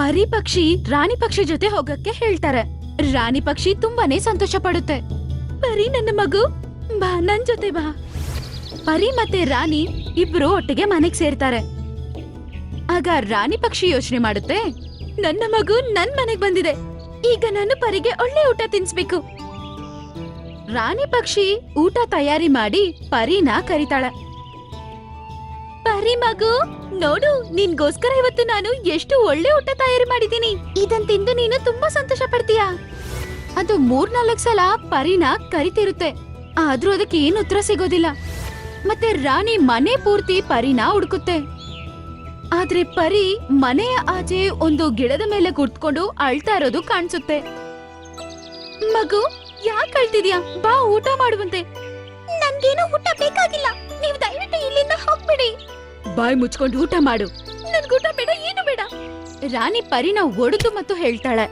ಪರಿ ಪಕ್ಷಿ ರಾಣಿ ಪಕ್ಷಿ ಜೊತೆ ಹೋಗಕ್ಕೆ ಹೇಳ್ತಾರೆ. ರಾಣಿ ಪಕ್ಷಿ ತುಂಬಾನೇ ಸಂತೋಷ ಪಡುತ್ತೆ. ಪರಿ ನನ್ನ ಮಗು, ಬಾ, ನನ್ ಜೊತೆ ಬಾ. ಪರಿ ಮತ್ತೆ ರಾಣಿ ಇಬ್ರು ಒಟ್ಟಿಗೆ ಮನೆಗ್ ಸೇರ್ತಾರೆ. ಆಗ ರಾಣಿ ಪಕ್ಷಿ ಯೋಚನೆ ಮಾಡುತ್ತೆ, ನನ್ನ ಮಗು ನನ್ ಮನೆಗ್ ಬಂದಿದೆ. ಈಗ ನಾನು ಪರಿಗೆ ಒಳ್ಳೆ ಊಟ ತಿನ್ಸ್ಬೇಕು. ರಾಣಿ ಪಕ್ಷಿ ಊಟ ತಯಾರಿ ಮಾಡಿ ಪರಿನ ಕರಿತಾಳ. ಪರಿ ಮಗು ನೋಡು, ನಿನ್ಗೋಸ್ಕರ ಇವತ್ತು ನಾನು ಎಷ್ಟು ಒಳ್ಳೆ ಊಟ ತಯಾರಿ ಮಾಡಿದ್ದೀನಿ. ಇದನ್ ತಿಂದು ನೀನು ತುಂಬಾ ಸಂತೋಷ ಪಡ್ತೀಯ ಅದು ಮೂರ್ನಾಲ್ಕು ಸಲ ಪರಿನ ಕರಿತಿರುತ್ತೆ. ಆದ್ರೂ ಅದಕ್ಕೆ ಏನು ಉತ್ತರ ಸಿಗೋದಿಲ್ಲ. ಮತ್ತೆ ರಾಣಿ ಮನೆ ಪೂರ್ತಿ ಪರಿನ ಹುಡುಕುತ್ತೆ. ಆದ್ರೆ ಪರಿ ಮನೆಯ ಆಚೆ ಒಂದು ಗಿಡದ ಮೇಲೆ ಕುತ್ಕೊಂಡು ಅಳ್ತಾ ಇರೋದು ಕಾಣಿಸುತ್ತೆ. ಮಗು, ಯಾಕೆ ಅಳ್ತಿದ್ಯಾ? ಬಾ ಊಟ ಮಾಡುವಂತೆ. ನಂಗೇನು ಊಟ ಬಾಯ್ ಮುಚ್ಕೊಂಡು ಊಟ ಮಾಡು. ನನ್ಗೆ ಊಟ ಬೇಡ ಏನು ಬೇಡ. ರಾಣಿ ಪರಿನ ಒಡೆದು ಮತ್ತು ಹೇಳ್ತಾಳೆ